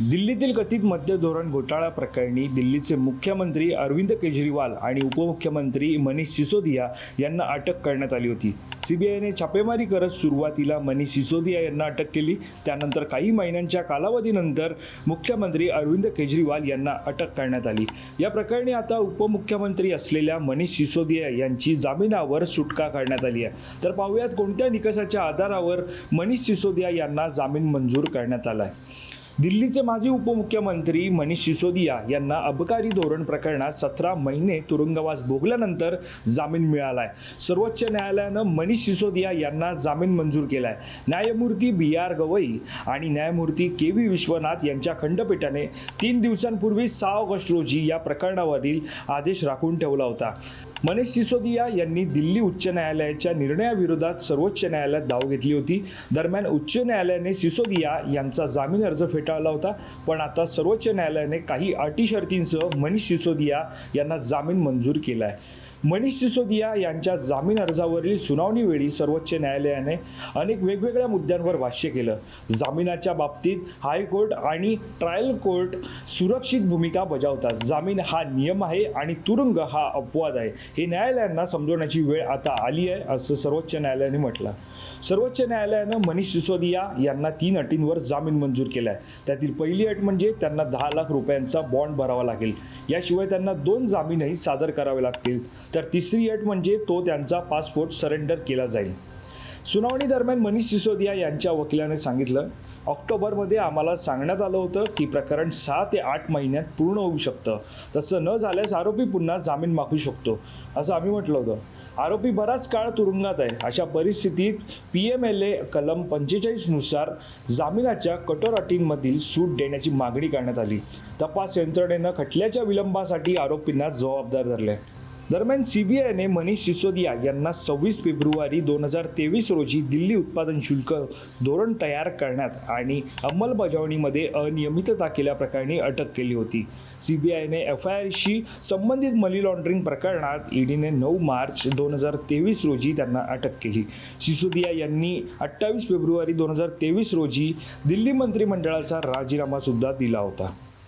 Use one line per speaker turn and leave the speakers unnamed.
दिल्लीतील कथित मद्य धोरण घोटाळा प्रकरणी दिल्लीचे मुख्यमंत्री अरविंद केजरीवाल आणि उपमुख्यमंत्री मनीष सिसोदिया यांना अटक करण्यात आली होती. सीबीआयने छापेमारी करत सुरुवातीला मनीष सिसोदिया यांना अटक केली. त्यानंतर काही महिन्यांच्या कालावधीनंतर मुख्यमंत्री अरविंद केजरीवाल यांना अटक करण्यात आली. या प्रकरणी आता उपमुख्यमंत्री असलेल्या मनीष सिसोदिया यांची जामिनावर सुटका करण्यात आली आहे. तर पाहूयात कोणत्या निकषाच्या आधारावर मनीष सिसोदिया यांना जामीन मंजूर करण्यात आला आहे. दिल्लीचे माजी उपमुख्यमंत्री मनीष सिसोदिया यांना अबकारी धोरण प्रकरणात सतरा महिने तुरुंगवास भोगल्यानंतर जामीन मिळाला आहे सर्वोच्च न्यायालयानं मनीष सिसोदिया यांना जामीन मंजूर केला आहे न्यायमूर्ती बी आर गवई आणि न्यायमूर्ती के व्ही विश्वनाथ यांच्या खंडपीठाने तीन दिवसांपूर्वी सहा ऑगस्ट रोजी या प्रकरणावरील आदेश राखून ठेवला होता. मनीष सिसोदिया यांनी दिल्ली उच्च न्यायालयाच्या निर्णयाविरोधात सर्वोच्च न्यायालयात धाव घेतली होती. दरम्यान उच्च न्यायालयाने सिसोदिया यांचा जामीन अर्ज फेटाळला होता. पण आता सर्वोच्च न्यायालयाने काही अटी शर्तींसह मनीष सिसोदिया यांना जामीन मंजूर केला आहे मनीष सिसोदिया यांच्या जामीन अर्जावरील सुनावणीवेळी सर्वोच्च न्यायालयाने अनेक वेगवेगळ्या मुद्द्यांवर भाष्य केलं. जामिनाच्या बाबतीत हायकोर्ट आणि ट्रायल कोर्ट सुरक्षित भूमिका बजावतात. जामीन हा नियम आहे आणि तुरुंग हा अपवाद आहे. हे न्यायालयांना समजवण्याची वेळ आता आली आहे असं सर्वोच्च न्यायालयाने म्हटलं. सर्वोच्च न्यायालयानं मनीष सिसोदिया यांना तीन अटींवर जामीन मंजूर केला आहे त्यातील पहिली अट म्हणजे त्यांना दहा लाख रुपयांचा बॉन्ड भरावा लागेल. याशिवाय त्यांना दोन जामीनही सादर करावे लागतील. तर तिसरी अट म्हणजे तो त्यांचा पासपोर्ट सरेंडर केला जाईल. सुनावणी दरम्यान मनीष सिसोदिया यांच्या वकिलाने सांगितलं ऑक्टोबरमध्ये आम्हाला सांगण्यात आलं होतं की प्रकरण सहा ते आठ महिन्यात पूर्ण होऊ शकतं. तसं न झाल्यास आरोपी पुन्हा जामीन मागू शकतो असं आम्ही म्हटलं होतं. आरोपी बराच काळ तुरुंगात आहे. अशा परिस्थितीत पी एम एल ए कलम पंचेचाळीसनुसार जामिनाच्या कठोर अटींमधील सूट देण्याची मागणी करण्यात आली. तपास यंत्रणेनं खटल्याच्या विलंबासाठी आरोपींना जबाबदार धरले दरम्यान सीबीआयने मनीष सिसोदिया यांना सव्वीस फेब्रुवारी दोन हजार तेवीस रोजी दिल्ली उत्पादन शुल्क धोरण तयार करण्यात आणि अंमलबजावणीमध्ये अनियमितता केल्याप्रकरणी अटक केली होती. सीबीआयने एफ आय आरशी संबंधित मनी लॉन्ड्रिंग प्रकरणात ईडीने नऊ मार्च दोन हजार तेवीस रोजी त्यांना अटक केली. सिसोदिया यांनी अठ्ठावीस फेब्रुवारी दोन हजार तेवीस रोजी दिल्ली मंत्रिमंडळाचा राजीनामा सुद्धा दिला होता.